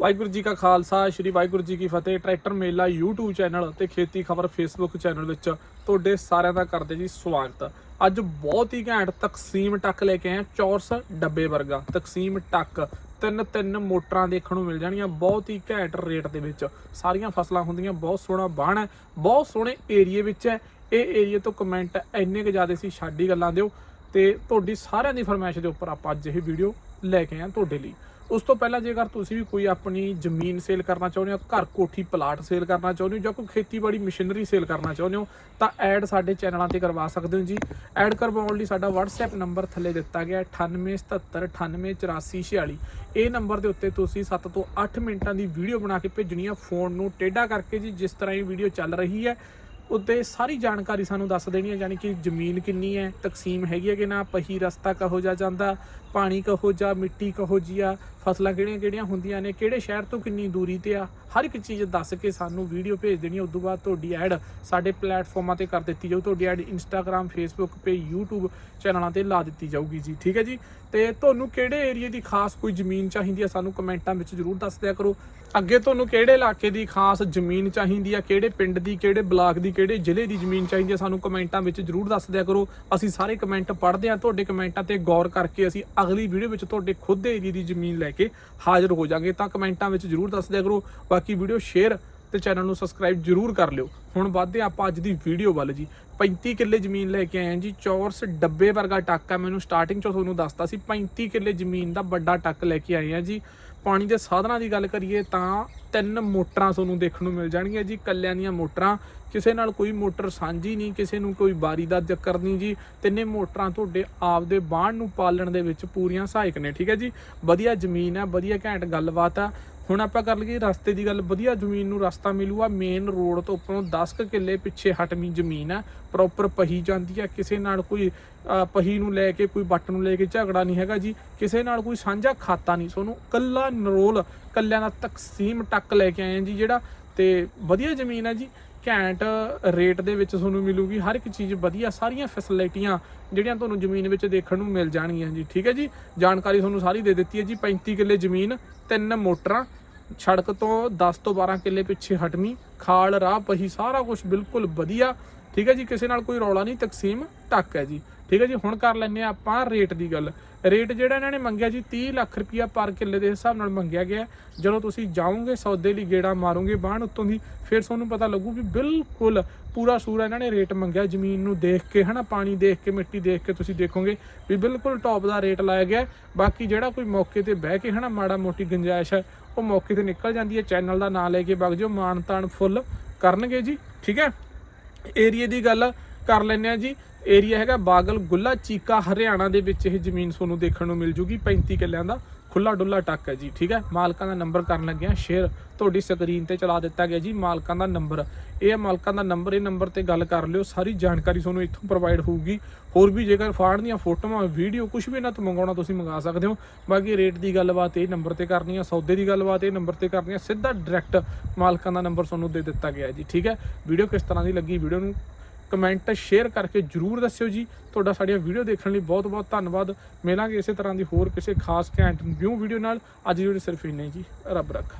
ਵਾਹਿਗੁਰੂ ਜੀ ਕਾ ਖਾਲਸਾ, ਸ੍ਰੀ ਵਾਹਿਗੁਰੂ ਜੀ ਕੀ ਫਤਿਹ। ਟਰੈਕਟਰ ਮੇਲਾ YouTube channel ਤੇ ਖੇਤੀ ਖਬਰ Facebook ਚੈਨਲ ਵਿੱਚ ਤੁਹਾਡੇ ਸਾਰਿਆਂ ਦਾ ਕਰਦੇ ਜੀ ਸਵਾਗਤ। ਅੱਜ ਬਹੁਤ ਹੀ ਘੈਂਟ ਤਕਸੀਮ ਟੱਕ ਲੈ ਕੇ ਆਏ ਹਾਂ, ਚੌਰਸ ਡੱਬੇ ਵਰਗਾ। ਤਕਸੀਮ ਟੱਕ, ਤਿੰਨ ਤਿੰਨ ਮੋਟਰਾਂ ਦੇਖਣ ਨੂੰ ਮਿਲ ਜਾਣਗੀਆਂ ਬਹੁਤ ਹੀ ਘੈਂਟ ਰੇਟ ਦੇ ਵਿੱਚ। ਸਾਰੀਆਂ ਫਸਲਾਂ ਹੁੰਦੀਆਂ, ਬਹੁਤ ਸੋਹਣਾ ਬਾਣ ਹੈ, ਬਹੁਤ ਸੋਹਣੇ ਏਰੀਏ ਵਿੱਚ ਹੈ। ਇਹ ਏਰੀਏ ਤੋਂ ਕਮੈਂਟ ਇੰਨੇ ਕੁ ਜ਼ਿਆਦਾ ਸੀ ਛਾਡੀ ਗੱਲਾਂ ਦਿਓ। ਤੇ ਤੁਹਾਡੀ ਸਾਰਿਆਂ ਦੀ ਫਰਮਾਇਸ਼ ਦੇ ਉੱਪਰ ਆਪਾਂ ਅੱਜ ਇਹ ਵੀਡੀਓ ਲੈ ਕੇ ਆਏ ਹਾਂ ਤੁਹਾਡੇ ਲਈ। ਉਸ ਤੋਂ ਪਹਿਲਾਂ ਜੇਕਰ ਤੁਸੀਂ ਵੀ ਕੋਈ ਆਪਣੀ ਜ਼ਮੀਨ ਸੇਲ ਕਰਨਾ ਚਾਹੁੰਦੇ ਹੋ, ਘਰ ਕੋਠੀ ਪਲਾਟ ਸੇਲ ਕਰਨਾ ਚਾਹੁੰਦੇ ਹੋ ਜਾਂ ਕੋਈ ਖੇਤੀਬਾੜੀ ਮਸ਼ੀਨਰੀ ਸੇਲ ਕਰਨਾ ਚਾਹੁੰਦੇ ਹੋ, ਤਾਂ ਐਡ ਸਾਡੇ ਚੈਨਲਾਂ ਤੇ ਕਰਵਾ ਸਕਦੇ ਹੋ ਜੀ। ਐਡ ਕਰਵਾਉਣ ਲਈ ਸਾਡਾ WhatsApp ਨੰਬਰ ਥੱਲੇ ਦਿੱਤਾ ਗਿਆ ਹੈ 9877988446 ਇਹ ਨੰਬਰ ਦੇ ਉੱਤੇ ਤੁਸੀਂ 7 ਤੋਂ 8 ਮਿੰਟਾਂ ਦੀ ਵੀਡੀਓ ਬਣਾ ਕੇ ਭੇਜਣੀ ਆ, ਫੋਨ ਨੂੰ ਟੇਢਾ ਕਰਕੇ ਜੀ, ਜਿਸ ਤਰ੍ਹਾਂ ਇਹ ਵੀਡੀਓ ਚੱਲ ਰਹੀ ਹੈ, ਉੱਤੇ ਸਾਰੀ ਜਾਣਕਾਰੀ ਸਾਨੂੰ ਦੱਸ ਦੇਣੀ ਹੈ ਯਾਨੀ ਕਿ ਜ਼ਮੀਨ ਕਿੰਨੀ ਹੈ, ਤਕਸੀਮ ਹੈਗੀ ਹੈ ਕਿ ਨਾ, ਪਹੀ ਰਸਤਾ ਕਹੋ ਜਾ ਜਾਂਦਾ ਪਾਣੀ ਕਹੋ ਜਾ ਮਿੱਟੀ ਕਹੋ ਜੀ ਆ, ਫਸਲਾਂ ਕਿਹੜੀਆਂ ਕਿਹੜੀਆਂ ਹੁੰਦੀਆਂ ਨੇ, ਕਿਹੜੇ ਸ਼ਹਿਰ ਤੋਂ ਕਿੰਨੀ ਦੂਰੀ ਤੇ ਆ, ਹਰ ਇੱਕ ਚੀਜ਼ ਦੱਸ ਕੇ ਸਾਨੂੰ ਵੀਡੀਓ ਭੇਜ ਦੇਣੀ ਹੈ ਤੋਂ ਬਾਅਦ ਤੁਹਾਡੀ ਐਡ ਸਾਡੇ ਪਲੇਟਫਾਰਮਾਂ ਤੇ ਕਰ ਦਿੱਤੀ ਜਾਊ। ਤੁਹਾਡੀ ਐਡ ਇੰਸਟਾਗ੍ਰam ਫੇਸਬੁੱਕ ਤੇ YouTube ਚੈਨਲਾਂ ਤੇ ਲਾ ਦਿੱਤੀ ਜਾਊਗੀ ਜੀ। ਠੀਕ ਹੈ ਜੀ? ਤੇ ਤੁਹਾਨੂੰ ਕਿਹੜੇ ਏਰੀਆ ਦੀ ਖਾਸ ਕੋਈ ਜ਼ਮੀਨ ਚਾਹੀਦੀ ਆ ਸਾਨੂੰ ਕਮੈਂਟਾਂ ਵਿੱਚ ਜਰੂਰ ਦੱਸ ਦਿਆ ਕਰੋ। ਅੱਗੇ ਤੁਹਾਨੂੰ ਕਿਹੜੇ ਇਲਾਕੇ ਦੀ ਖਾਸ ਜ਼ਮੀਨ ਚਾਹੀਦੀ ਆ, ਕਿਹੜੇ ਪਿੰਡ ਦੀ, ਕਿਹੜੇ ਬਲਾਕ ਦੀ, ਕਿਹੜੇ ਜ਼ਿਲ੍ਹੇ ਦੀ ਜ਼ਮੀਨ ਚਾਹੀਦੀ ਆ ਸਾਨੂੰ ਕਮੈਂਟਾਂ ਵਿੱਚ ਜਰੂਰ ਦੱਸ ਦਿਆ ਕਰੋ। ਅਸੀਂ ਸਾਰੇ ਕਮੈਂਟ ਪੜ੍ਹਦੇ ਆ, ਤੁਹਾਡੇ ਕਮੈਂਟਾਂ ਤੇ ਗੌਰ ਕਰਕੇ ਅਸੀਂ ਅਗਲੀ ਵੀਡੀਓ ਵਿੱਚ ਤੁਹਾਡੇ ਖੁਦ ਦੇ ਏਰੀਏ ਦੀ ਜ਼ਮੀਨ ਲੈ ਕੇ ਹਾਜ਼ਰ ਹੋ ਜਾਾਂਗੇ। ਤਾਂ ਕਮੈਂਟਾਂ ਵਿੱਚ ਜਰੂਰ ਦੱਸ ਦਿਆ ਕਰੋ। ਬਾਕੀ ਵੀਡੀਓ ਸ਼ੇਅਰ ਤੇ ਚੈਨਲ ਨੂੰ ਸਬਸਕ੍ਰਾਈਬ ਜਰੂਰ ਕਰ ਲਿਓ। ਹੁਣ ਵੱਧਦੇ ਹਾਂ ਆਪਾਂ ਅੱਜ ਦੀ ਵੀਡੀਓ ਵੱਲ ਜੀ। 35 ਕਿੱਲੇ ਜ਼ਮੀਨ ਲੈ ਕੇ ਆਏ ਹਾਂ ਜੀ। ਚੌਰਸ ਡੱਬੇ ਵਰਗਾ ਟੱਕ ਆ। ਮੈਨੂੰ ਸਟਾਰਟਿੰਗ ਚੋਂ ਤੁਹਾਨੂੰ ਦੱਸਤਾ ਸੀ 35 ਕਿੱਲੇ ਜ਼ਮੀਨ ਦਾ ਵੱਡਾ ਟੱਕ ਲੈ ਕੇ ਆਏ ਹਾਂ ਜੀ। ਪਾਣੀ ਦੇ ਸਾਧਨਾਂ ਦੀ ਗੱਲ ਕਰੀਏ ਤਾਂ ਤਿੰਨ ਮੋਟਰਾਂ ਤੁਹਾਨੂੰ ਦੇਖਣ ਨੂੰ ਮਿਲ ਜਾਣਗੀਆਂ ਜੀ ਕੱਲਿਆਂ ਦੀਆਂ ਮੋਟਰਾਂ। ਕਿਸੇ ਨਾਲ ਕੋਈ ਮੋਟਰ ਸਾਂਝੀ ਨਹੀਂ, ਕਿਸੇ ਨੂੰ ਕੋਈ ਬਾਰੀ ਦਾ ਚੱਕਰ ਨਹੀਂ ਜੀ। ਤਿੰਨੇ ਮੋਟਰਾਂ ਤੁਹਾਡੇ ਆਪ ਦੇ ਬਾਣ ਨੂੰ ਪਾਲਣ ਦੇ ਵਿੱਚ ਪੂਰੀਆਂ ਸਹਾਇਕ ਨੇ, ਠੀਕ ਹੈ ਜੀ? ਵਧੀਆ ਜ਼ਮੀਨ ਹੈ, ਵਧੀਆ ਘੈਂਟ ਗੱਲਬਾਤ ਆ ਹੁਣ ਆਪਾਂ ਕਰ ਲਈਏ ਰਸਤੇ ਦੀ ਗੱਲ, ਵਧੀਆ ਜ਼ਮੀਨ ਨੂੰ ਰਸਤਾ ਮਿਲੂਗਾ ਮੇਨ ਰੋਡ ਤੋਂ ਉੱਪਰੋਂ 10 ਕੁ ਕਿੱਲੇ ਪਿੱਛੇ ਹਟਵੀਂ ਜ਼ਮੀਨ ਹੈ ਪ੍ਰੋਪਰ ਪਹੀ ਜਾਂਦੀ ਹੈ ਕਿਸੇ ਨਾਲ ਕੋਈ ਪਹੀ ਨੂੰ ਲੈ ਕੇ, ਕੋਈ ਬੱਟ ਨੂੰ ਲੈ ਕੇ ਝਗੜਾ ਨਹੀਂ ਹੈਗਾ ਜੀ, ਕਿਸੇ ਨਾਲ ਕੋਈ ਸਾਂਝਾ ਖਾਤਾ ਨਹੀਂ। ਸੋਨੂੰ ਕੱਲਾ ਨਰੋਲ ਕੱਲਿਆਂ ਦਾ ਤਕਸੀਮ ਟੱਕ ਲੈ ਕੇ ਆਏ ਹਾਂ ਜੀ ਜਿਹੜਾ, ਤੇ ਵਧੀਆ ਜ਼ਮੀਨ ਹੈ ਜੀ। ਘੈਂਟ ਰੇਟ ਦੇ ਵਿੱਚ ਤੁਹਾਨੂੰ ਮਿਲੂਗੀ। ਹਰ ਇੱਕ ਚੀਜ਼ ਵਧੀਆ, ਸਾਰੀਆਂ ਫੈਸਿਲਿਟੀਆਂ ਜਿਹੜੀਆਂ ਤੁਹਾਨੂੰ ਜ਼ਮੀਨ ਵਿੱਚ ਦੇਖਣ ਨੂੰ ਮਿਲ ਜਾਣਗੀਆਂ ਜੀ। ਠੀਕ ਹੈ ਜੀ? ਜਾਣਕਾਰੀ ਤੁਹਾਨੂੰ ਸਾਰੀ ਦੇ ਦਿੱਤੀ ਹੈ ਜੀ। 35 ਕਿੱਲੇ ਜ਼ਮੀਨ, ਤਿੰਨ ਮੋਟਰਾਂ, ਸੜਕ ਤੋਂ 10 ਤੋਂ 12 ਕਿੱਲੇ ਪਿੱਛੇ ਹਟਵੀਂ, ਖਾਲ, ਰਾਹ, ਪਹੀ, ਸਾਰਾ ਕੁਝ ਬਿਲਕੁਲ ਵਧੀਆ। ਠੀਕ ਹੈ ਜੀ, ਕਿਸੇ ਨਾਲ ਕੋਈ ਰੌਲਾ ਨਹੀਂ, ਤਕਸੀਮ ਟੱਕ ਹੈ ਜੀ। ਠੀਕ ਹੈ ਜੀ, ਹੁਣ ਕਰ ਲੈਂਦੇ ਆ ਆਪਾਂ ਰੇਟ ਦੀ ਗੱਲ। ਰੇਟ ਜਿਹੜਾ ਇਹਨਾਂ ਨੇ ਮੰਗਿਆ ਜੀ 30 ਲੱਖ ਰੁਪਇਆ ਪਰ ਕਿੱਲੇ ਦੇ ਹਿਸਾਬ ਨਾਲ ਮੰਗਿਆ ਗਿਆ ਜਦੋਂ ਤੁਸੀਂ ਜਾਓਗੇ, ਸੌਦੇ ਲਈ ਗੇੜਾ ਮਾਰੋਗੇ ਬਾਹਣ ਉੱਤੋਂ ਦੀ, ਫਿਰ ਤੁਹਾਨੂੰ ਪਤਾ ਲੱਗੂ ਵੀ ਬਿਲਕੁਲ ਪੂਰਾ ਸੂਰਾ ਇਹਨਾਂ ਨੇ ਰੇਟ ਮੰਗਿਆ। ਜ਼ਮੀਨ ਨੂੰ ਦੇਖ ਕੇ, ਹਨਾ, ਪਾਣੀ ਦੇਖ ਕੇ, ਮਿੱਟੀ ਦੇਖ ਕੇ ਤੁਸੀਂ ਦੇਖੋਗੇ ਵੀ ਬਿਲਕੁਲ ਟੌਪ ਦਾ ਰੇਟ ਲਾਇਆ ਗਿਆ ਬਾਕੀ ਜਿਹੜਾ ਕੋਈ ਮੌਕੇ ਤੇ ਬਹਿ ਕੇ, ਹਨਾ, ਮਾੜਾ ਮੋਟੀ ਗੁੰਜਾਇਸ਼ ਹੈ, ਉਹ ਮੌਕੇ ਤੇ ਨਿਕਲ ਜਾਂਦੀ ਹੈ। ਚੈਨਲ ਦਾ ਨਾਂ ਲੈ ਕੇ ਵਗ ਜਾਓ ਮਾਣ ਤਾਣ ਫੁੱਲ ਕਰਨਗੇ ਜੀ। ਠੀਕ ਹੈ? ਏਰੀਏ ਦੀ ਗੱਲ ਕਰ ਲੈਂਦੇ ਆ ਜੀ। ਏਰੀਆ ਹੈਗਾ ਬਾਗਲ ਗੁੱਲਾ ਚੀਕਾ ਹਰਿਆਣਾ ਦੇ ਵਿੱਚ ਇਹ ਜ਼ਮੀਨ ਤੁਹਾਨੂੰ ਦੇਖਣ ਨੂੰ ਮਿਲ ਜੂਗੀ 35 ਕਿੱਲਿਆਂ ਦਾ ਖੁੱਲਾ ਡੁੱਲਾ ਟੱਕ ਹੈ ਜੀ, ਠੀਕ ਹੈ? ਮਾਲਕਾਂ ਦਾ ਨੰਬਰ ਕਰਨ ਲੱਗਿਆ ਸ਼ੇਅਰ ਤੁਹਾਡੀ ਸਕਰੀਨ ਤੇ ਚਲਾ ਦਿੱਤਾ ਗਿਆ ਜੀ, ਮਾਲਕਾਂ ਦਾ ਨੰਬਰ। ਇਹ ਹੈ ਮਾਲਕਾਂ ਦਾ ਨੰਬਰ, ਇਹ ਨੰਬਰ ਤੇ ਗੱਲ ਕਰ ਲਿਓ, ਸਾਰੀ ਜਾਣਕਾਰੀ ਤੁਹਾਨੂੰ ਇੱਥੋਂ ਪ੍ਰੋਵਾਈਡ ਹੋਊਗੀ। ਹੋਰ ਵੀ ਜੇਕਰ ਫਾੜ ਦੀਆਂ ਫੋਟੋਆਂ ਵੀਡੀਓ ਕੁਝ ਵੀ ਇਹਨਾਂ ਤੋਂ ਮੰਗਾਉਣਾ, ਤੁਸੀਂ ਮੰਗਾ ਸਕਦੇ ਹੋ। ਬਾਕੀ ਰੇਟ ਦੀ ਗੱਲਬਾਤ ਇਹ ਨੰਬਰ ਤੇ ਕਰਨੀ ਆ, ਸੌਦੇ ਦੀ ਗੱਲਬਾਤ ਇਹ ਨੰਬਰ ਤੇ ਕਰਨੀ ਆ, ਸਿੱਧਾ ਡਾਇਰੈਕਟ ਮਾਲਕਾਂ ਦਾ ਨੰਬਰ ਤੁਹਾਨੂੰ ਦੇ ਦਿੱਤਾ ਗਿਆ ਜੀ, ਠੀਕ ਹੈ? ਵੀਡੀਓ ਕਿਸ ਤਰ੍ਹਾਂ ਦੀ ਲੱਗੀ ਵੀਡੀਓ ਨੂੰ ਕਮੈਂਟ ਸ਼ੇਅਰ ਕਰਕੇ ਜਰੂਰ ਦੱਸਿਓ ਜੀ। ਤੁਹਾਡਾ ਸਾਡੀਆਂ ਵੀਡੀਓ ਦੇਖਣ ਲਈ ਬਹੁਤ ਬਹੁਤ ਧੰਨਵਾਦ। ਮਿਲਾਂਗੇ ਇਸੇ ਤਰ੍ਹਾਂ ਦੀ ਹੋਰ ਕਿਸੇ ਖਾਸ ਘੈਂਟ ਨਿਊ ਵੀਡੀਓ ਨਾਲ। ਅੱਜ ਦੀ ਵੀਡੀਓ ਸਿਰਫ ਇੰਨਾ ਹੀ ਜੀ। ਰੱਬ ਰੱਖਾ।